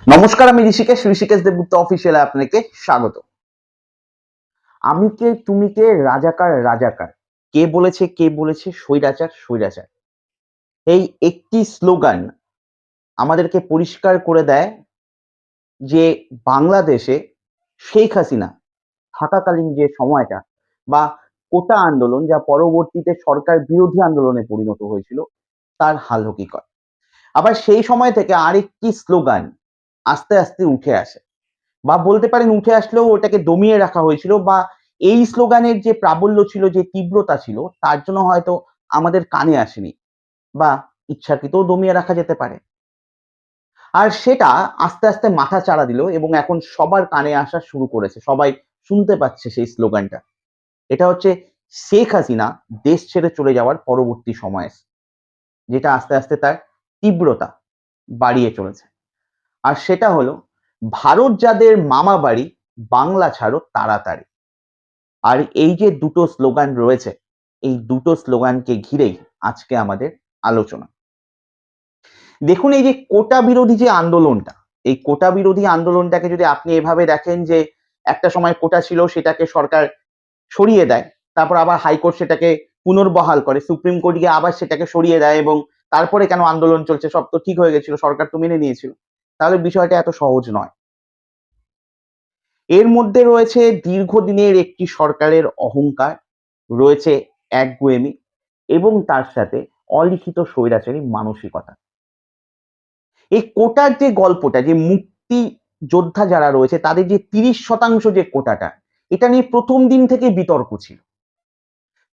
নমস্কার, আমি ঋষিকেশ ঋষিকেশ দেবগুপ্ত অফিসিয়ালে আপনাকে স্বাগত। আমি কে, তুমি কে, রাজাকার রাজাকার। কে বলেছে কে বলেছে, স্বৈরাচার স্বৈরাচার। এই একটি স্লোগান আমাদেরকে পরিষ্কার করে দেয় যে বাংলাদেশে শেখ হাসিনা থাকাকালীন যে সময়টা বা কোটা আন্দোলন যা পরবর্তীতে সরকার বিরোধী আন্দোলনে পরিণত হয়েছিল, তার হাল হকিকত আবার সেই সময় থেকে আরেকটি স্লোগান আস্তে আস্তে উঠে আসে। বা বলতে পারেন উঠে আসলেও ওটাকে দমিয়ে রাখা হয়েছিল বা এই স্লোগানের যে প্রাবল্য ছিল, যে তীব্রতা ছিল, তার জন্য হয়তো আমাদের কানে আসেনি বা ইচ্ছাকৃতও দমিয়ে রাখা যেতে পারে। আর সেটা আস্তে আস্তে মাথা চাড়া দিল এবং এখন সবার কানে আসা শুরু করেছে। সবাই শুনতে পাচ্ছে সেই স্লোগানটা। এটা হচ্ছে শেখ হাসিনা দেশ ছেড়ে চলে যাওয়ার পরবর্তী সময়ে, যেটা আস্তে আস্তে তার তীব্রতা বাড়িয়ে চলেছে। আর সেটা হলো, ভারত যাদের মামা বাড়ি, বাংলা ছাড়ো তাড়াতাড়ি। আর এই যে দুটো স্লোগান রয়েছে, এই দুটো স্লোগানকে ঘিরেই আজকে আমাদের আলোচনা। দেখুন, এই যে কোটা বিরোধী যে আন্দোলনটা, এই কোটা বিরোধী আন্দোলনটাকে যদি আপনি এভাবে দেখেন যে একটা সময় কোটা ছিল, সেটাকে সরকার সরিয়ে দেয়, তারপর আবার হাইকোর্ট সেটাকে পুনর্বহাল করে, সুপ্রিম কোর্ট গিয়ে আবার সেটাকে সরিয়ে দেয় এবং তারপরে কেন আন্দোলন চলছে, সব তো ঠিক হয়ে গেছিল, সরকার তো মেনে নিয়েছিল। তাহলে বিষয়টা এত সহজ নয়। এর মধ্যে রয়েছে দীর্ঘদিনের একটি সরকারের অহংকার, রয়েছে একগুয়েমি এবং তার সাথে অলিখিত স্বৈরাচারী মানসিকতা। এই কোটার যে গল্পটা, যে মুক্তি যোদ্ধা যারা রয়েছে, তাদের যে তিরিশ শতাংশ যে কোটাটা, এটা নিয়ে প্রথম দিন থেকে বিতর্ক ছিল।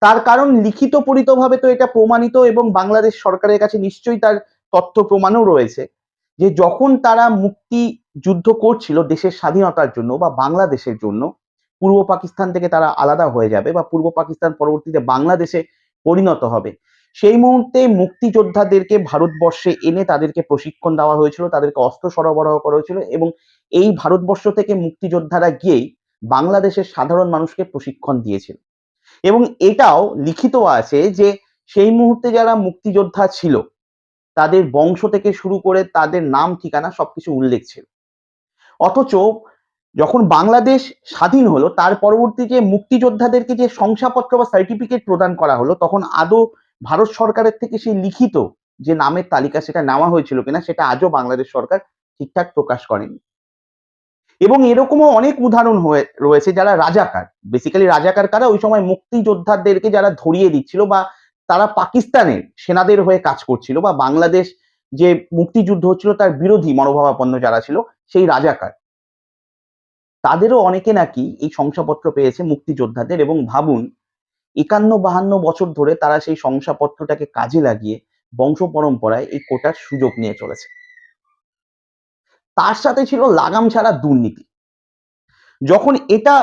তার কারণ লিখিত পরিতভাবে তো এটা প্রমাণিত এবং বাংলাদেশ সরকারের কাছে নিশ্চয়ই তার তথ্য প্রমাণও রয়েছে। যে যখন তারা মুক্তি যুদ্ধ করছিল দেশের স্বাধীনতার জন্য বা বাংলাদেশের জন্য, পূর্ব পাকিস্তান থেকে তারা আলাদা হয়ে যাবে বা পূর্ব পাকিস্তান পরবর্তীতে বাংলাদেশে পরিণত হবে। সেই মুহূর্তে মুক্তিযোদ্ধাদেরকে ভারতবর্ষে এনে তাদেরকে প্রশিক্ষণ দেওয়া হয়েছিল, তাদেরকে অস্ত্র সরবরাহ করা হয়েছিল এবং এই ভারতবর্ষ থেকে মুক্তিযোদ্ধারা গিয়েই বাংলাদেশের সাধারণ মানুষকে প্রশিক্ষণ দিয়েছিল। এবং এটাও লিখিত আছে যে সেই মুহূর্তে যারা মুক্তিযোদ্ধা ছিল তাদের বংশ থেকে শুরু করে তাদের নাম, ঠিকানা সবকিছু উল্লেখ ছিল। অথচ যখন বাংলাদেশ স্বাধীন হলো, তার পরবর্তী যে মুক্তিযোদ্ধাদেরকে যে শংসাপত্র বা সার্টিফিকেট প্রদান করা হলো, তখন আদৌ ভারত সরকারের থেকে সেই লিখিত যে নামের তালিকা সেটা নেওয়া হয়েছিল কিনা, সেটা আজও বাংলাদেশ সরকার ঠিকঠাক প্রকাশ করেনি। এবং এরকমও অনেক উদাহরণ হয়ে, রয়েছে যারা রাজাকার। বেসিক্যালি রাজাকার কারা? ওই সময় মুক্তিযোদ্ধাদেরকে যারা ধরিয়ে দিচ্ছিল বা তারা পাকিস্তানের সেনাদের হয়ে কাজ করছিল বা বাংলাদেশ যে মুক্তিযুদ্ধ হচ্ছিল তার বিরোধী মনোভাবাপন্ন যারা ছিল সেই রাজাকার। তাদেরও অনেকে নাকি এই শংসাপত্র পেয়েছে মুক্তিযোদ্ধাদের এবং ভাবুন একান্ন বাহান্ন বছর ধরে তারা সেই শংসাপত্রটাকে কাজে লাগিয়ে বংশ পরম্পরায় এই কোটার সুযোগ নিয়ে চলেছে। তার সাথে ছিল লাগাম ছাড়া দুর্নীতি। যখন এটা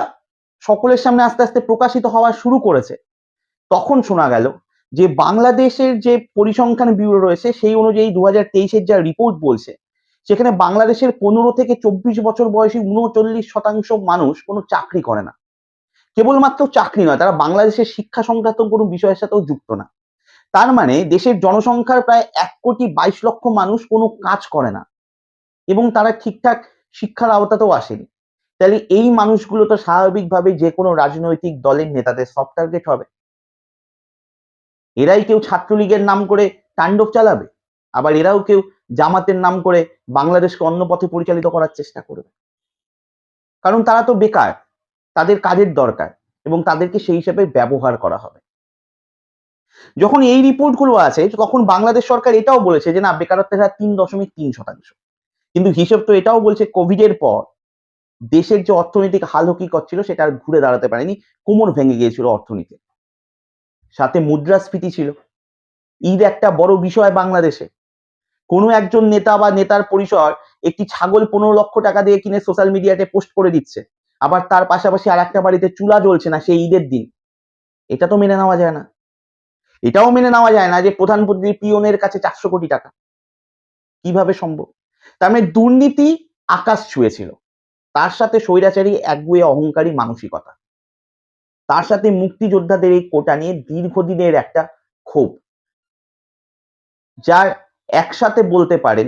সকলের সামনে আস্তে আস্তে প্রকাশিত হওয়া শুরু করেছে, তখন শোনা গেল যে বাংলাদেশের যে পরিসংখ্যান ব্যুরো রয়েছে, সেই অনুযায়ী দু হাজার যা রিপোর্ট বলছে, সেখানে বাংলাদেশের পনেরো থেকে চব্বিশ বছর বয়সী উনচল্লিশ শতাংশ মানুষ কোনো চাকরি করে না। কেবলমাত্র চাকরি নয়, তারা বাংলাদেশের শিক্ষা সংক্রান্ত কোনো বিষয়ের সাথেও যুক্ত না। তার মানে দেশের জনসংখ্যার প্রায় এক কোটি বাইশ লক্ষ মানুষ কোনো কাজ করে না, এবং তারা ঠিকঠাক শিক্ষার আওতাতেও আসেনি। তাহলে এই মানুষগুলো তো স্বাভাবিকভাবে যে কোনো রাজনৈতিক দলের নেতাদের সফট টার্গেট হবে। এরাই কেউ ছাত্রলীগের নাম করে তাণ্ডব চালাবে। আবার এরাও কেউ জামাতের নাম করে বাংলাদেশকে অন্য পথে পরিচালিত করার চেষ্টা করবে। কারণ তারা তো বেকার, তাদের কাজের দরকার এবং তাদেরকে সেই হিসেবে ব্যবহার করা হবে। যখন এই রিপোর্টগুলো আছে, তখন বাংলাদেশ সরকার এটাও বলেছে যে, না, বেকারত্বের হার তিন দশমিক তিন শতাংশ। কিন্তু হিসেব তো এটাও বলছে কোভিড এর পর দেশের যে অর্থনৈতিক হাল হকিকত ছিল, সেটা আর ঘুরে দাঁড়াতে পারেনি, কোমর ভেঙে গিয়েছিল অর্থনীতি সাথে মুদ্রাস্ফীতি ছিল। ঈদ একটা বড় বিষয় বাংলাদেশে। কোনো একজন নেতা বা নেতার পরিসর একটি ছাগল পনেরো লক্ষ টাকা দিয়ে কিনে সোশ্যাল মিডিয়াতে পোস্ট করে দিচ্ছে। আবার তার পাশাপাশি আর একটা বাড়িতে চুলা জ্বলছে না সেই ঈদের দিন। এটা তো মেনে নেওয়া যায় না। এটাও মেনে নেওয়া যায় না যে প্রধানমন্ত্রী পিওনের কাছে চারশো কোটি টাকা। কীভাবে সম্ভব? তার মানে দুর্নীতি আকাশ ছুঁয়েছিল। তার সাথে স্বৈরাচারী একগুয়ে অহংকারী মানসিকতা। তার সাথে মুক্তিযোদ্ধাদের এই কোটা নিয়ে দীর্ঘদিনের একটা ক্ষোভ। যার একসাথে বলতে পারেন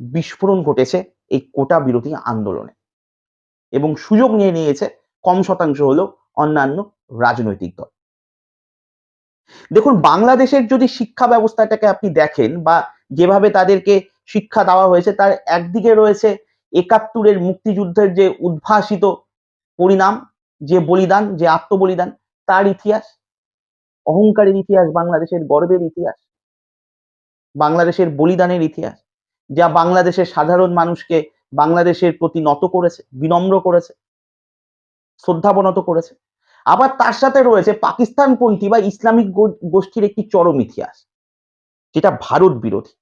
বিস্ফোরণ ঘটেছে এই কোটা বিরোধী আন্দোলনে। এবং সুযোগ নিয়ে নিয়েছে কম শতাংশ হলেও অন্যান্য রাজনৈতিক দল। দেখুন, বাংলাদেশের যদি শিক্ষা ব্যবস্থাটাকে আপনি দেখেন বা যেভাবে তাদেরকে শিক্ষা দেওয়া হয়েছে, তার একদিকে রয়েছে একাত্তরের মুক্তিযুদ্ধের যে উদ্ভাসিত পরিণাম যে বলিদান, যে আত্মবলিদান, তার ইতিহাস, অহংকারের ইতিহাস, বাংলাদেশের গর্বের ইতিহাস, বাংলাদেশের বলিদানের ইতিহাস, যা বাংলাদেশের সাধারণ মানুষকে বাংলাদেশের প্রতি নত করেছে, বিনম্র করেছে, শ্রদ্ধাবনত করেছে। আবার তার সাথে রয়েছে পাকিস্তানপন্থী বা ইসলামিক গোষ্ঠীর একটি চরম ইতিহাস, যেটা ভারত বিরোধী।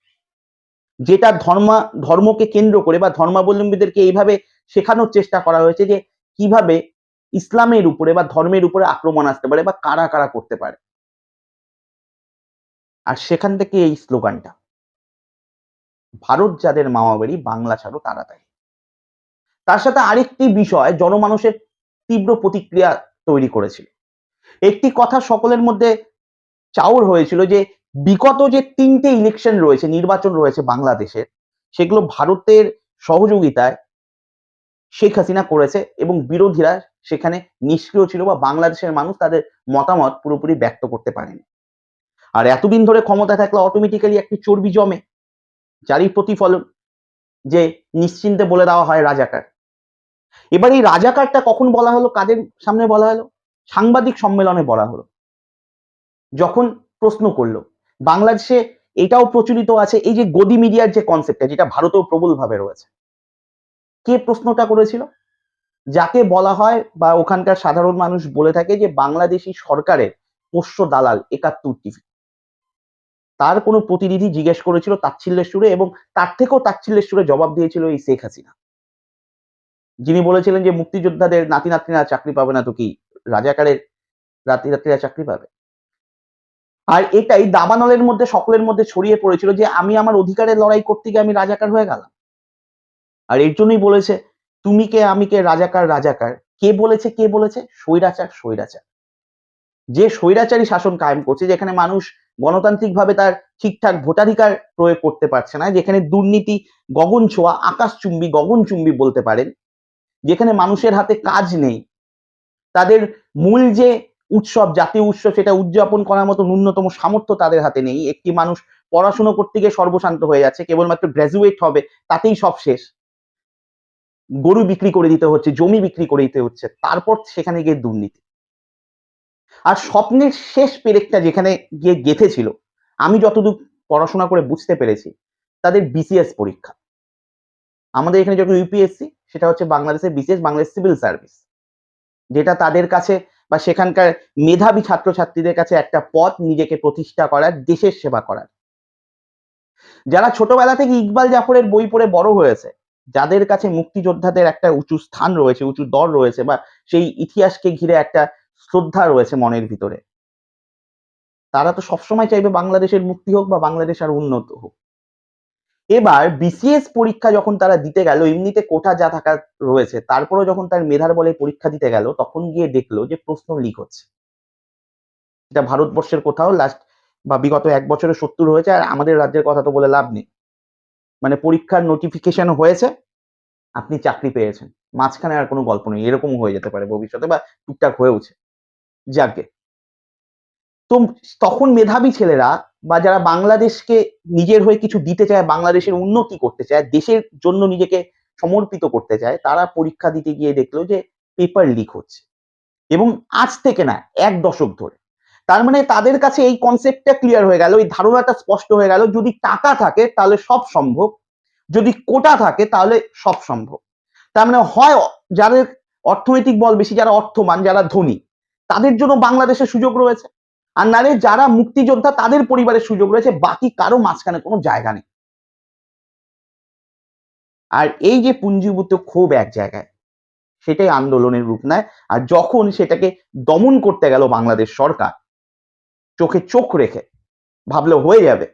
যেটা ধর্মা, ধর্মকে কেন্দ্র করে বা ধর্মাবলম্বীদেরকে এইভাবে শেখানোর চেষ্টা করা হয়েছে যে কীভাবে ইসলামের উপরে বা ধর্মের উপরে আক্রমণ আসতে পারে বা কারা কারা করতে পারে। আর সেখান থেকে এই স্লোগানটা, ভারত যাদের মামাবাড়ি, বাংলা ছাড়ো তাড়াতাড়ি তার সাথে আরেকটি বিষয়, জনমানুষের তীব্র প্রতিক্রিয়া তৈরি করেছিল। একটি কথা সকলের মধ্যে চাউর হয়েছিল যে, বিগত যে তিনটে ইলেকশন রয়েছে, নির্বাচন রয়েছে বাংলাদেশের, সেগুলো ভারতের সহযোগিতায় শেখ হাসিনা করেছে এবং বিরোধীরা সেখানে নিষ্ক্রিয় ছিল বা বাংলাদেশের মানুষ তাদের মতামত পুরোপুরি ব্যক্ত করতে পারেনি। আর এতদিন ধরে ক্ষমতা থাকলে অটোমেটিক্যালি একটি চর্বি জমে, যারই প্রতিফলন যে নিশ্চিন্তে বলে দেওয়া হয় রাজাকার। এবার এই রাজাকারটা কখন বলা হলো, কাদের সামনে বলা হলো? সাংবাদিক সম্মেলনে বলা হলো। যখন প্রশ্ন করল, বাংলাদেশে এটাও প্রচলিত আছে, এই যে গদি মিডিয়ার যে কনসেপ্টটা যেটা ভারতেও প্রবলভাবে রয়েছে। কে প্রশ্নটা করেছিল? যাকে বলা হয় বা ওখানকার সাধারণ মানুষ বলে থাকে যে বাংলাদেশি সরকারের পোষ্য দালাল একাত্তর টিভি। তার কোনো প্রতিনিধি জিজ্ঞেস করেছিল তাচ্ছিল্যের সুরে এবং তার থেকেও তাচ্ছিল্যের সুরে জবাব দিয়েছিল এই শেখ হাসিনা। যিনি বলেছিলেন যে মুক্তিযোদ্ধাদের নাতি নাতনিরা চাকরি পাবে না তো কি রাজাকারের রাতি রাত্রিরা চাকরি পাবে? আর এটাই দাবানলের মধ্যে, সকলের মধ্যে ছড়িয়ে পড়েছিল যে আমি আমার অধিকারের লড়াই করতে গিয়ে আমি রাজাকার হয়ে গেলাম। আর এর জন্যই বলেছে, তুমি কে, আমি কে, রাজাকার রাজাকার। কে বলেছে কে বলেছে? স্বৈরাচার স্বৈরাচার। যে স্বৈরাচারী শাসন কায়েম করছে, যেখানে মানুষ গণতান্ত্রিকভাবে তার ঠিকঠাক ভোটাধিকার প্রয়োগ করতে পারছে না, যেখানে দুর্নীতি গগন ছোঁয়া আকাশচুম্বী, গগনচুম্বী বলতে পারেন, যেখানে মানুষের হাতে কাজ নেই। তাদের মূল যে উৎসব, জাতীয় উৎসব, সেটা উদযাপন করার মতো ন্যূনতম সামর্থ্য তাদের হাতে নেই। একটি মানুষ পড়াশুনো করতে গিয়ে সর্বশান্ত হয়ে যাচ্ছে, কেবলমাত্র গ্র্যাজুয়েট হবে, তাতেই সব শেষ। গরু বিক্রি করে দিতে হচ্ছে, জমি বিক্রি করে দিতে হচ্ছে, তারপর সেখানে গিয়ে দুর্নীতি। আর স্বপ্নের শেষ পেরেকটা যেখানে গিয়ে গেঁথেছিল, আমি যতদূর পড়াশোনা করে বুঝতে পেরেছি, তাদের বিসিএস পরীক্ষা। আমাদের এখানে যখন ইউপিএসসি সেটা হচ্ছে বাংলাদেশের বিসিএস বাংলাদেশ সিভিল সার্ভিস যেটা তাদের কাছে বা সেখানকার মেধাবী ছাত্রছাত্রীদের কাছে একটা পথ নিজেকে প্রতিষ্ঠা করার, দেশের সেবা করার। যারা ছোটবেলা থেকে ইকবাল জাফরের বই পড়ে বড় হয়েছে যাদের কাছে মুক্তিযোদ্ধাদের একটা উঁচু স্থান রয়েছে, উঁচু দর রয়েছে বা সেই ইতিহাসকে ঘিরে একটা শ্রদ্ধা রয়েছে মনের ভিতরে, তারা তো সবসময় চাইবে বাংলাদেশের মুক্তি হোক বা বাংলাদেশ আর উন্নত হোক। এবার বিসিএস পরীক্ষা যখন তারা দিতে গেল, এমনিতে কোটা যা থাকা রয়েছে, তারপরেও যখন তার মেধার বলে পরীক্ষা দিতে গেল, তখন গিয়ে দেখল যে প্রশ্ন লিক হচ্ছে। এটা ভারতবর্ষের কোথাও লাস্ট বা বিগত এক বছরে সত্তর হয়েছে, আর আমাদের রাজ্যের কথা তো বলে লাভ নেই। মানে পরীক্ষার নোটিফিকেশন হয়েছে, আপনি চাকরি পেয়েছেন। মাঝখানে আর কোনো গল্প নেই এরকম হয়ে যেতে পারে ভবিষ্যতে বা টুকটাক হয়েওছে। যাকে তো তখন মেধাবী ছেলেরা বা যারা বাংলাদেশকে নিজের হয়ে কিছু দিতে চায়, বাংলাদেশের উন্নতি করতে চায়, দেশের জন্য নিজেকে সমর্পিত করতে চায়, তারা পরীক্ষা দিতে গিয়ে দেখল যে পেপার লিক হচ্ছে। এবং আজ থেকে না, এক দশক ধরে তার মানে তাদের কাছে এই কনসেপ্টটা ক্লিয়ার হয়ে গেল, এই ধারণাটা স্পষ্ট হয়ে গেল, যদি টাকা থাকে তাহলে সব সম্ভব, যদি কোটা থাকে তাহলে সব সম্ভব। তার মানে হয় যাদের অর্থনৈতিক বল বেশি, যারা অর্থমান, যারা ধনী, তাদের জন্য বাংলাদেশের সুযোগ রয়েছে। আর নারে যারা মুক্তিযোদ্ধা, তাদের পরিবারের সুযোগ রয়েছে, বাকি কারও মাঝখানে কোনো জায়গা নেই। আর এই যে পুঞ্জীভূত ক্ষোভ এক জায়গায়, সেটাই আন্দোলনের রূপ নেয়। আর যখন সেটাকে দমন করতে গেল বাংলাদেশ সরকার চোখে চোখ রেখে ভাবলো হয়ে যাবে।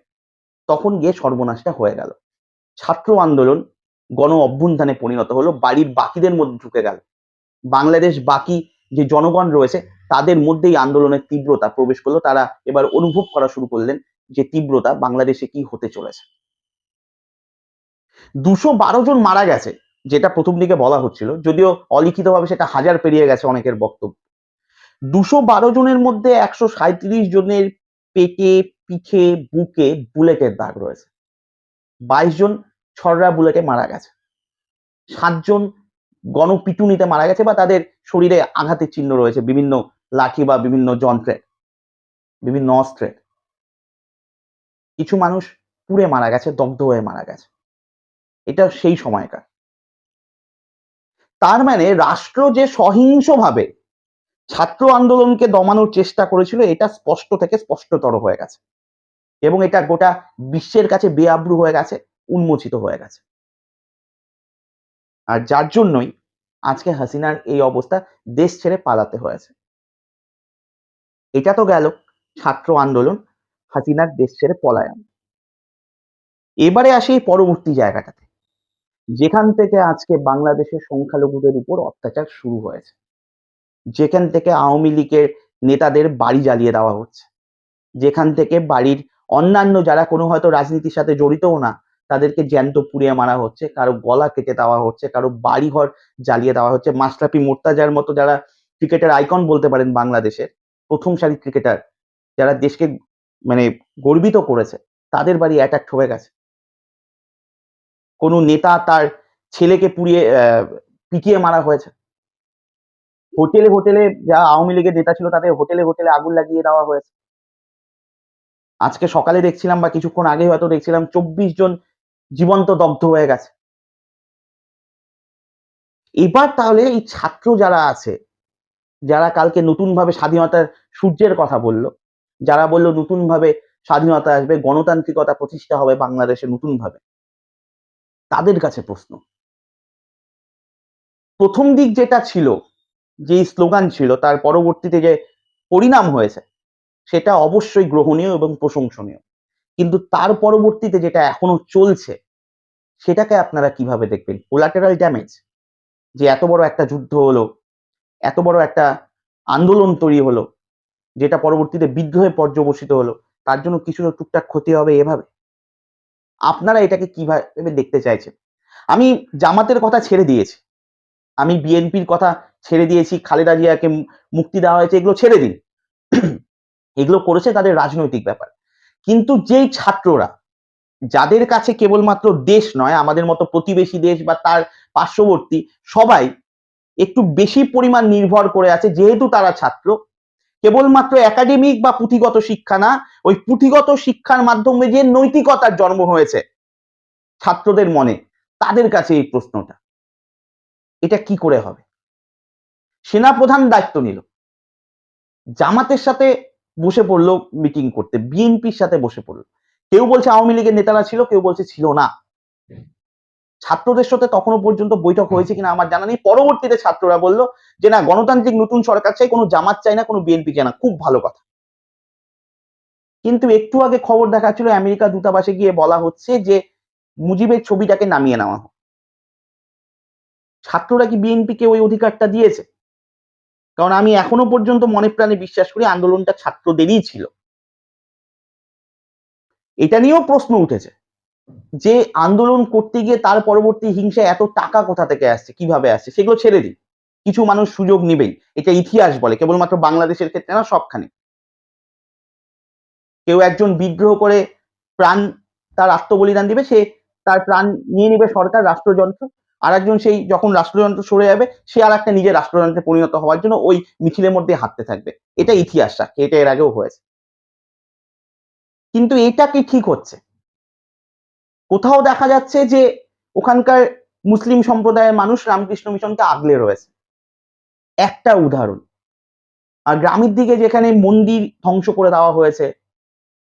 তখন গিয়ে সর্বনাশটা হয়ে গেল। ছাত্র আন্দোলন গণ অভ্যুত্থানে পরিণত হলো, বাড়ির বাকিদের মধ্যে ঢুকে গেল। বাংলাদেশ বাকি যে জনগণ রয়েছে, তাদের মধ্যেই আন্দোলনের তীব্রতা প্রবেশ করল। তারা এবার অনুভব করা শুরু করলেন যে তীব্রতা বাংলাদেশে কি হতে চলেছে। দুশো বারো জন মারা গেছে, যেটা প্রথম দিকে বলা হচ্ছিল। যদিও অলিখিতভাবে সেটা হাজার পেরিয়ে গেছে অনেকের বক্তব্য। দুশো বারো জনের মধ্যে একশো সাঁত্রিশ জনের পেটে, পিঠে, বুকে বুলেটের দাগ রয়েছে। বাইশ জন ছররা বুলেটে মারা গেছে। সাতজন গণপিটুনিতে মারা গেছে বা তাদের শরীরে আঘাতের চিহ্ন রয়েছে, বিভিন্ন লাঠি বা বিভিন্ন যন্ত্রের বিভিন্ন অস্ত্রের কিছু মানুষ পুড়ে মারা গেছে, দগ্ধ হয়ে মারা গেছে। এটা সেই সময়কার। তার মানে রাষ্ট্র যে সহিংসভাবে ছাত্র আন্দোলনকে দমানোর চেষ্টা করেছিল, এটা স্পষ্ট থেকে স্পষ্টতর হয়ে গেছে। এবং এটা গোটা বিশ্বের কাছে বেআব্রু হয়ে গেছে, উন্মোচিত হয়ে গেছে। আর যার জন্যই আজকে হাসিনার এই অবস্থা দেশ ছেড়ে পালাতে হয়েছে। এটা তো গেল ছাত্র আন্দোলন, হাসিনার দেশ ছেড়ে পলায়ন। এবারে আসি এই পরবর্তী জায়গাটাতে, যেখান থেকে আজকে বাংলাদেশের সংখ্যালঘুদের উপর অত্যাচার শুরু হয়েছে। যেখান থেকে আওয়ামী লীগের নেতাদের বাড়ি জ্বালিয়ে দেওয়া হচ্ছে। যেখান থেকে বাড়ির অন্যান্য যারা কোনো হয়তো রাজনীতির সাথে জড়িতও না, তাদেরকে জ্যান্ত পুড়িয়ে মারা হচ্ছে, কারও গলা কেটে দেওয়া হচ্ছে, কারও বাড়িঘর জ্বালিয়ে দেওয়া হচ্ছে। মাশরাফি মোর্তাজার মতো যারা ক্রিকেটের আইকন বলতে পারেন বাংলাদেশের, প্রথম সারি ক্রিকেটার, যারা দেশকে মানে গর্বিত করেছে, তাদের বাড়ি অ্যাটাক হয়ে গেছে। কোনো নেতা তার ছেলেকে পুড়িয়ে পিটিয়ে মারা হয়েছে। হোটেলে হোটেলে যা আওয়ামী লীগের নেতা ছিল তাদের হোটেলে হোটেলে আগুন লাগিয়ে দেওয়া হয়েছে। আজকে সকালে দেখছিলাম বা কিছুক্ষণ আগে হয়তো দেখছিলাম চব্বিশ জন জীবন্ত দগ্ধ হয়ে গেছে। এবার তাহলে এই ছাত্র যারা আছে, যারা কালকে নতুন ভাবে স্বাধীনতার সূর্যের কথা বলল, যারা বলল নতুন ভাবে স্বাধীনতা আসবে, গণতান্ত্রিকতা প্রতিষ্ঠা হবে বাংলাদেশে নতুন ভাবে তাদের কাছে প্রশ্ন। প্রথম দিক যেটা ছিল যে স্লোগান ছিল তার পরবর্তীতে যে পরিণাম হয়েছে, সেটা অবশ্যই গ্রহণীয় এবং প্রশংসনীয়। কিন্তু তার পরবর্তীতে যেটা এখনও চলছে, সেটাকে আপনারা কীভাবে দেখবেন? কোলাটেরাল ড্যামেজ যে এত বড় একটা যুদ্ধ হলো, এত বড় একটা আন্দোলন তৈরি হলো, যেটা পরবর্তীতে বিদ্রোহে পর্যবসিত হলো, তার জন্য কিছু টুকটাক ক্ষতি হবে এভাবে? আপনারা এটাকে কীভাবে দেখতে চাইছেন? আমি জামাতের কথা ছেড়ে দিয়েছি। আমি বিএনপির কথা ছেড়ে দিয়েছি, খালেদা জিয়াকে মুক্তি দেওয়া হয়েছে, এগুলো ছেড়ে দিন। এগুলো করেছে তাদের রাজনৈতিক ব্যাপার। কিন্তু যেই ছাত্ররা, যাদের কাছে কেবলমাত্র দেশ নয়, আমাদের মতো প্রতিবেশী দেশ বা তার পার্শ্ববর্তী, সবাই একটু বেশি পরিমাণ নির্ভর করে আছে, যেহেতু তারা ছাত্র, কেবলমাত্র একাডেমিক বা পুঁথিগত শিক্ষা না, ওই পুঁথিগত শিক্ষার মাধ্যমে যে নৈতিকতার জন্ম হয়েছে ছাত্রদের মনে, তাদের কাছে এই প্রশ্নটা। এটা কি করে হবে? সেনাপ্রধান দায়িত্ব নিল। জামাতের সাথে বসে পড়ল মিটিং করতে বিএনপির সাথে বসে পড়ল। কেউ বলছে আওয়ামী লীগের নেতারা ছিল, কেউ বলছে ছিল না। ছাত্রদের সাথে তখনও পর্যন্ত বৈঠক হয়েছে কিনা আমার জানা নেই। পরবর্তীতে ছাত্ররা বলল যে, না, গণতান্ত্রিক নতুন সরকার চাই, কোনো জামাত চাই না, কোনো বিএনপি চাই না। খুব ভালো কথা। কিন্তু একটু আগে খবর দেখাচ্ছিল, আমেরিকা দূতাবাসে গিয়ে বলা হচ্ছে যে, মুজিবের ছবিটাকে নামিয়ে নেওয়া হোক। ছাত্ররা কি বিএনপিকে ওই অধিকারটা দিয়েছে? কারণ আমি এখনও পর্যন্ত মনে প্রাণে বিশ্বাস করি আন্দোলনটা ছাত্রদেরই ছিল। এটা নিয়েও প্রশ্ন উঠেছে যে আন্দোলন করতে গিয়ে তার পরবর্তী হিংসা এত টাকা কোথা থেকে আসছে, কীভাবে আসছে, সেগুলো ছেড়ে দিই। কিছু মানুষ সুযোগ নিবেই। এটা ইতিহাস বলে, কেবলমাত্র বাংলাদেশের ক্ষেত্রে না, সবখানে। কেউ একজন বিদ্রোহ করে প্রাণ তার আত্মবলিদান দিবে, সে তার প্রাণ নিয়ে নিবে সরকার, রাষ্ট্রযন্ত্র। আর একজন সেই যখন রাষ্ট্রযন্ত্র সরে যাবে, সে আর একটা নিজের রাষ্ট্রযন্ত্রে পরিণত হওয়ার জন্য ওই মিছিলের মধ্যে হাঁটতে থাকবে। এটা ইতিহাস এটা এর আগেও হয়েছে। কিন্তু এটা কি ঠিক হচ্ছে? কোথাও দেখা যাচ্ছে যে ওখানকার মুসলিম সম্প্রদায়ের মানুষ রামকৃষ্ণ মিশনকে আগলে রয়েছে। একটা উদাহরণ, আর গ্রামের দিকে যেখানে মন্দির ধ্বংস করে দেওয়া হয়েছে,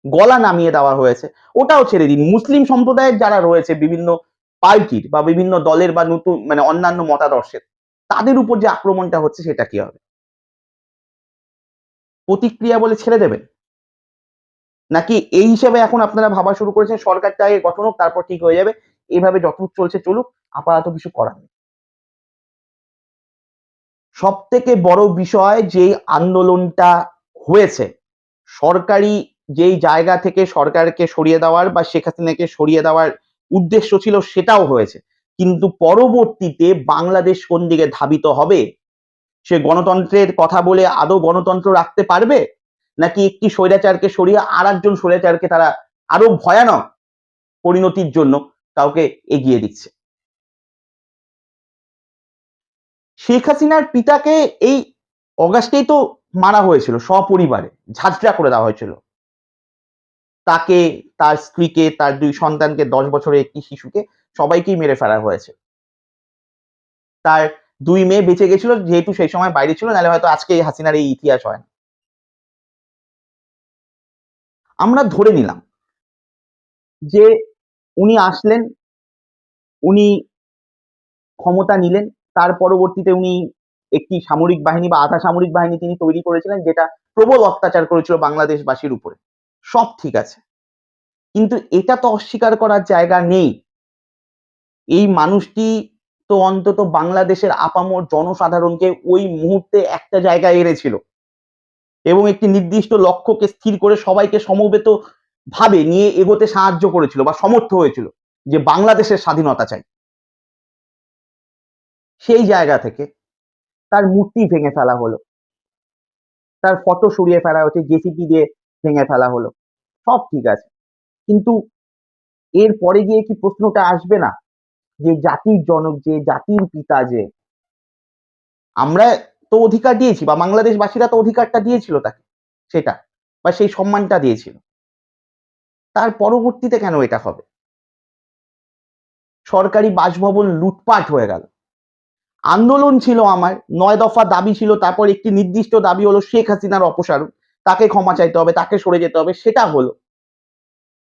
গলা নামিয়ে দেওয়া হয়েছে, ওটাও ছেড়ে দিন। মুসলিম সম্প্রদায়ের যারা রয়েছে বিভিন্ন পার্টির বা বিভিন্ন দলের বা নতুন মানে অন্যান্য মতাদর্শের, তাদের উপর যে আক্রমণটা হচ্ছে সেটা কি হবে? প্রতিক্রিয়া বলে ছেড়ে দেবেন? নাকি এই হিসেবে এখন আপনারা ভাবা শুরু করেছেন সরকারটা আগে গঠন হোক, তারপর ঠিক হয়ে যাবে, এইভাবে যতদূর চলছে চলুক, আপাতত কিছু করার নেই। সব থেকে বড় বিষয় যে আন্দোলনটা হয়েছে, সরকারি যেই জায়গা থেকে সরকারকে সরিয়ে দেওয়ার বা শেখ হাসিনাকে সরিয়ে দেওয়ার উদ্দেশ্য ছিল সেটাও হয়েছে। কিন্তু পরবর্তীতে বাংলাদেশ কোন দিকে ধাবিত হবে? সে গণতন্ত্রের কথা বলে আদৌ গণতন্ত্র রাখতে পারবে? নাকি একটি স্বৈরাচারকে সরিয়ে আর একজন স্বৈরাচারকে তারা আরও ভয়ানক পরিণতির জন্য কাউকে এগিয়ে দিচ্ছে? শেখ হাসিনার পিতাকে এই অগাস্টেই তো মারা হয়েছিল, সপরিবারে, ঝাঁঝরা করে দেওয়া হয়েছিল। তাকে, তার স্ত্রীকে, তার দুই সন্তানকে, দশ বছরের একটি শিশুকে সবাইকেই মেরে ফেলা হয়েছে। তার দুই মেয়ে বেঁচে গেছিল, যেহেতু সেই সময় বাইরে ছিল, নাহলে হয়তো আজকে এই হাসিনার এই ইতিহাস হয় না। আমরা ধরে নিলাম যে উনি আসলেন, উনি ক্ষমতা নিলেন, তার পরবর্তীতে উনি একটি সামরিক বাহিনী বা আধা সামরিক বাহিনী তিনি তৈরি করেছিলেন, যেটা প্রবল অত্যাচার করেছিল বাংলাদেশবাসীর উপরে। সব ঠিক আছে। কিন্তু এটা তো অস্বীকার করার জায়গা নেই। এই মানুষটি তো অন্তত বাংলাদেশের আপামর জনসাধারণকে ওই মুহূর্তে একটা জায়গায় এনেছিল এবং একটি নির্দিষ্ট লক্ষ্যকে স্থির করে সবাইকে সমবেত ভাবে নিয়ে এগোতে সাহায্য করেছিল বা সমর্থ হয়েছিল যে বাংলাদেশের স্বাধীনতা চাই। সেই জায়গা থেকে তার মূর্তি ভেঙে ফেলা হলো। তার ফটো সরিয়ে ফেলা হচ্ছে জেসিপি দিয়ে ভেঙে ফেলা হলো। সব ঠিক আছে। কিন্তু এর পরে গিয়ে কি প্রশ্নটা আসবে না? যে জাতির জনক যে, জাতির পিতা যে, আমরা তো অধিকার দিয়েছি বা বাংলাদেশবাসীরা তো অধিকারটা দিয়েছিল তাকে, সেটা, বা সেই সম্মানটা দিয়েছিল। তার পরবর্তীতে কেন এটা হবে? সরকারি বাসভবন লুটপাট হয়ে গেল। আন্দোলন ছিল আমার, নয় দফা দাবি ছিল, তারপর একটি নির্দিষ্ট দাবি হলো শেখ হাসিনার অপসারণ। তাকে ক্ষমা চাইতে হবে, তাকে সরে যেতে হবে, সেটা হলো।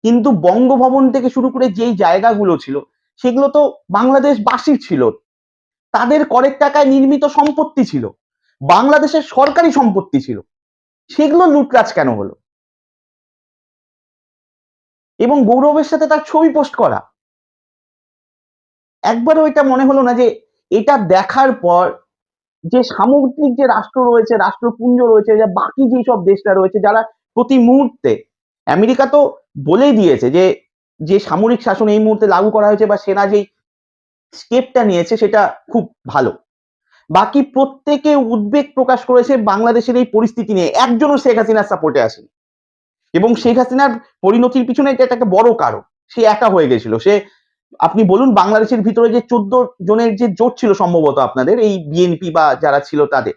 কিন্তু বঙ্গভবন থেকে শুরু করে যেই জায়গাগুলো ছিল, সেগুলো তো বাংলাদেশবাসীর ছিল। তাদের করের টাকায় নির্মিত সম্পত্তি ছিল, বাংলাদেশের সরকারি সম্পত্তি ছিল। সেগুলো লুটরাজ কেন হলো? এবং গৌরবের সাথে তার ছবি পোস্ট করা। একবারও এটা মনে হলো না যে এটা দেখার পর যে সামগ্রিক যে রাষ্ট্র রয়েছে, রাষ্ট্রপুঞ্জ রয়েছে, যে বাকি যেই সব দেশটা রয়েছে, যারা প্রতি মুহূর্তে আমেরিকা তো বলেই দিয়েছে যে যে সামরিক শাসন এই মুহূর্তে লাগু করা হয়েছে বা সেনা যেই স্টেপটা নিয়েছে সেটা খুব ভালো। বাকি প্রত্যেকে উদ্বেগ প্রকাশ করেছে বাংলাদেশের এই পরিস্থিতি নিয়ে। একজনও শেখ হাসিনার সাপোর্টে আসেনি। এবং শেখ হাসিনার পরিণতির পিছনে এটা একটা বড় কারণ। সে একা হয়ে গেছিল। সে আপনি বলুন বাংলাদেশের ভিতরে যে চোদ্দ জনের যে জোট ছিল সম্ভবত আপনাদের, এই বিএনপি বা যারা ছিল তাদের,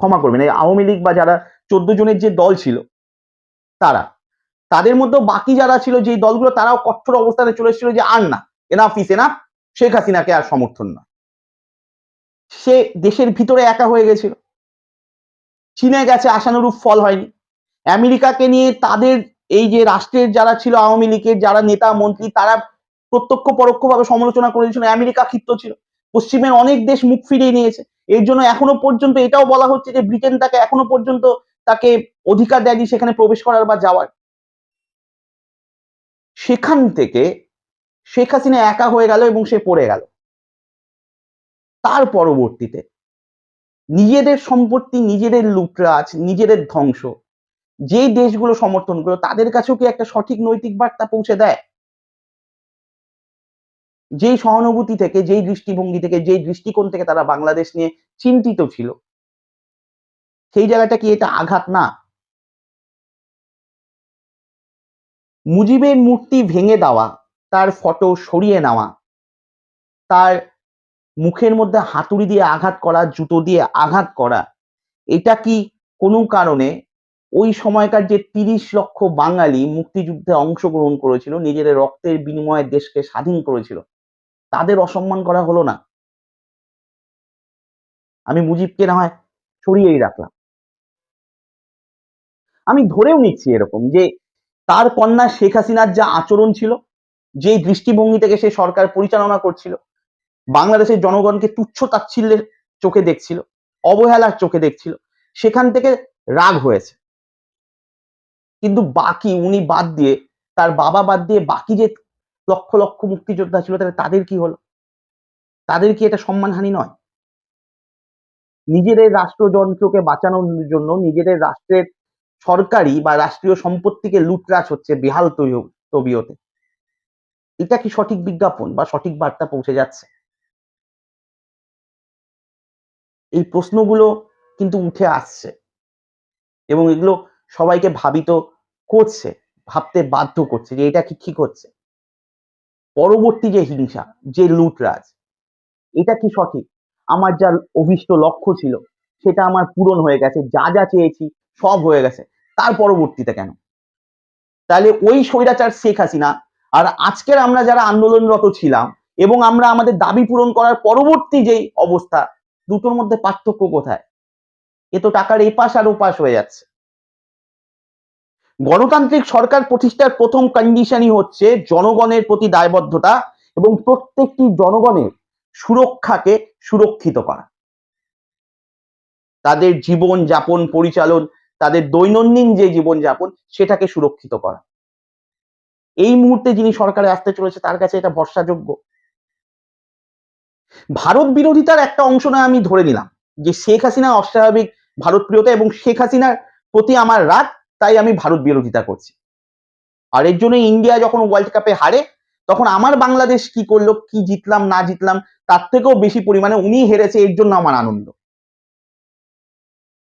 ক্ষমা করবেন, এই আওয়ামী লীগ বা যারা চোদ্দ জনের যে দল ছিল, তারা, তাদের মধ্যে বাকি যারা ছিল যে দলগুলো, তারাও কঠোর অবস্থানে চলে এসেছিল যে আর না এনাফ ইস এনাফ শেখ হাসিনাকে আর সমর্থন না সে দেশের ভিতরে একা হয়ে গেছিল। চীনে গেছে, আশানুরূপ ফল হয়নি। আমেরিকাকে নিয়ে তাদের এই যে রাষ্ট্রের যারা ছিল আওয়ামী লীগের যারা নেতা, মন্ত্রী, তারা প্রত্যক্ষ পরোক্ষভাবে সমালোচনা করেছিল আমেরিকা ক্ষিপ্ত ছিল। পশ্চিমের অনেক দেশ মুখ ফিরিয়ে নিয়েছে। এর জন্য এখনও পর্যন্ত এটাও বলা হচ্ছে যে ব্রিটেন তাকে এখনও পর্যন্ত তাকে অধিকার দেয়নি সেখানে প্রবেশ করার বা যাওয়ার। সেখান থেকে শেখ হাসিনা একা হয়ে গেল এবং সে পড়ে গেল। তার পরবর্তীতে নিজেদের সম্পত্তি, নিজেদের লুটরাজ, নিজেদের ধ্বংস, যেই দেশগুলো সমর্থন করল, তাদের কাছেও কি একটা সঠিক নৈতিক বার্তা পৌঁছে দেয়? যেই সহানুভূতি থেকে, যেই দৃষ্টিভঙ্গি থেকে, যেই দৃষ্টিকোণ থেকে তারা বাংলাদেশ নিয়ে চিন্তিত ছিল, সেই জায়গাটা কি এটা আঘাত? না। মুজিবের মূর্তি ভেঙে দেওয়া, তার ফটো সরিয়ে নেওয়া, তার মুখের মধ্যে হাতুড়ি দিয়ে আঘাত করা, জুতো দিয়ে আঘাত করা, এটা কি কোনো কারণে ওই সময়কার যে তিরিশ লক্ষ বাঙালি মুক্তিযুদ্ধে অংশগ্রহণ করেছিল, নিজেদের রক্তের বিনিময়ে দেশকে স্বাধীন করেছিল তাদের অসম্মান করা হলো না। আমি মুজিবকে না হয় সরিয়েই রাখলাম। আমি ধরেও নিচ্ছি এরকম যে, তার কন্যা শেখ হাসিনার যা আচরণ ছিল, যেই দৃষ্টিভঙ্গি থেকে সে সরকার পরিচালনা করছিল, বাংলাদেশের জনগণকে তুচ্ছ তাচ্ছিল্যের চোখে দেখছিল, অবহেলার চোখে দেখছিল, সেখান থেকে রাগ হয়েছে। কিন্তু বাকি উনি বাদ দিয়ে, তার বাবা বাদ দিয়ে বাকি যে লক্ষ লক্ষ মুক্তিযোদ্ধা ছিল, তাহলে তাদের কি হলো? তাদের কি এটা সম্মানহানি নয়? নিজেদের রাষ্ট্রযন্ত্রকে বাঁচানোর জন্য নিজেদের রাষ্ট্রের সরকারি বা রাষ্ট্রীয় সম্পত্তিকে লুটরাজ হচ্ছে বেহাল তবিয়তে। এটা কি সঠিক বিজ্ঞাপন বা সঠিক বার্তা পৌঁছে যাচ্ছে? এই প্রশ্নগুলো কিন্তু উঠে আসছে এবং এগুলো সবাইকে ভাবিত করছে, ভাবতে বাধ্য করছে যে এটা কি ঠিক হচ্ছে। পরবর্তী যে হিংসা, যে লুটরাজ, এটা কি সঠিক? আমার যা অভিষ্ট লক্ষ্য ছিল, সেটা আমার পূরণ হয়ে গেছে, যা যা চেয়েছি সব হয়ে গেছে, তার পরবর্তীতে কেন? তাহলে ওই স্বৈরাচার শেখ হাসিনা আর আজকের আমরা যারা আন্দোলনরত ছিলাম এবং আমরা আমাদের দাবি পূরণ করার পরবর্তী যেই অবস্থা, দুটোর মধ্যে পার্থক্য কোথায়? এ তো টাকার এপাশ আর ওপাশ হয়ে যাচ্ছে। গণতান্ত্রিক সরকার প্রতিষ্ঠার প্রথম কন্ডিশনই হচ্ছে জনগণের প্রতি দায়বদ্ধতা এবং প্রত্যেকটি জনগণের সুরক্ষাকে সুরক্ষিত করা। তাদের জীবন যাপন পরিচালন, তাদের দৈনন্দিন যে জীবন যাপন সেটাকে সুরক্ষিত করা। এই মুহূর্তে যিনি সরকারে আসতে চলেছে তার কাছে এটা ভরসাযোগ্য। ভারত বিরোধিতার একটা অংশ না আমি ধরে নিলাম যে শেখ হাসিনা অস্বাভাবিক ভারত প্রিয়তা এবং শেখ হাসিনার প্রতি আমার রাগ তাই আমি ভারত বিরোধিতা করছি। আর এর জন্য ইন্ডিয়া যখন ওয়ার্ল্ড কাপে হারে, তখন আমার বাংলাদেশ কি করল, কি জিতলাম, না জিতলাম, তার থেকেও বেশি পরিমাণে উনি হেরেছে, এর জন্য আমার আনন্দ।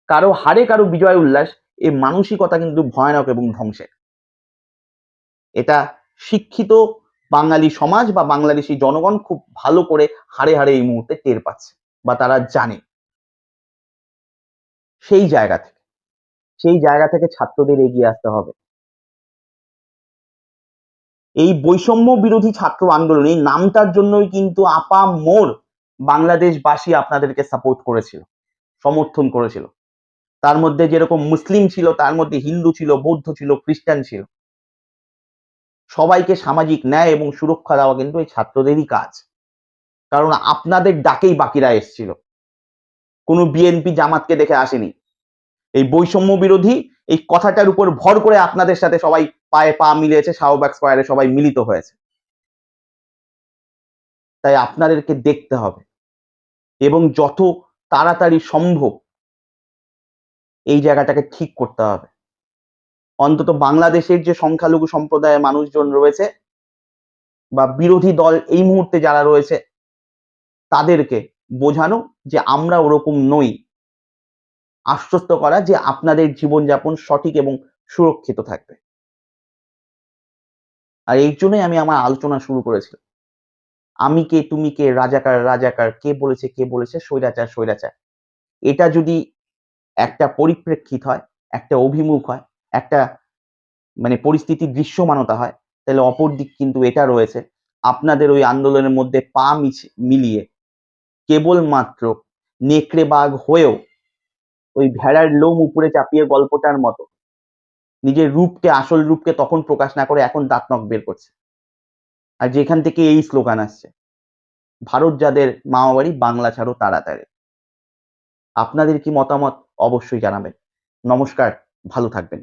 কারও হারে কারও বিজয় উল্লাস এই মানসিকতা কিন্তু ভয়ানক এবং ধ্বংসের। এটা শিক্ষিত বাঙালি সমাজ বা বাংলাদেশি জনগণ খুব ভালো করে হারে হারে এই মুহূর্তে টের পাচ্ছে, বা তারা জানে। সেই জায়গা থেকে। সেই জায়গা থেকে ছাত্রদের এগিয়ে আসতে হবে। এই বৈষম্য বিরোধী ছাত্র আন্দোলন এই নামটার জন্যই কিন্তু আপা মোর বাংলাদেশবাসী আপনাদেরকে সাপোর্ট করেছিল, সমর্থন করেছিল। তার মধ্যে যেরকম মুসলিম ছিল, তার মধ্যে হিন্দু ছিল, বৌদ্ধ ছিল, খ্রিস্টান ছিল। সবাইকে সামাজিক ন্যায় এবং সুরক্ষা দেওয়া কিন্তু এই ছাত্রদেরই কাজ। কারণ আপনাদের ডাকেই বাকিরা এসছিল। কোনো বিএনপি জামাতকে দেখে আসেনি। এই বৈষম্য বিরোধী এই কথাটার উপর ভর করে আপনাদের সাথে সবাই পায়ে পা মিলিয়েছে শাহবাগ স্কোয়ারে সবাই মিলিত হয়েছে। তাই আপনাদেরকে দেখতে হবে এবং যত তাড়াতাড়ি সম্ভব এই জায়গাটাকে ঠিক করতে হবে। অন্তত বাংলাদেশের যে সংখ্যালঘু সম্প্রদায়ের মানুষজন রয়েছে বা বিরোধী দল এই মুহূর্তে যারা রয়েছে, তাদেরকে বোঝানো যে আমরা ওরকম নই। আশ্বস্ত করা যে আপনাদের জীবনযাপন সঠিক এবং সুরক্ষিত থাকবে। আর এই জন্যই আমি আমার আলোচনা শুরু করেছিলাম। আমি কে, তুমি কে, রাজাকার রাজাকার, কে বলেছে কে বলেছে, স্বৈরাচার স্বৈরাচার। এটা যদি একটা পরিপ্রেক্ষিত হয়, একটা অভিমুখ হয়, একটা মানে পরিস্থিতি দৃশ্যমানতা হয়, তাহলে অপর দিক কিন্তু এটা রয়েছে। আপনাদের ওই আন্দোলনের মধ্যে পা মিলিয়ে কেবলমাত্র নেকড়ে বাঘ হয়েও ওই ভেড়ার লোম উপরে চাপিয়ে গল্পটার মতো। নিজের রূপকে, আসল রূপকে তখন প্রকাশ না করে এখন দাঁত নখ বের করছে। আর যেখান থেকে এই স্লোগান আসছে, ভারত যাদের মামাবাড়ি, বাংলা ছাড়ো তাড়াতাড়ি। আপনাদের কি মতামত? অবশ্যই জানাবেন। নমস্কার, ভালো থাকবেন।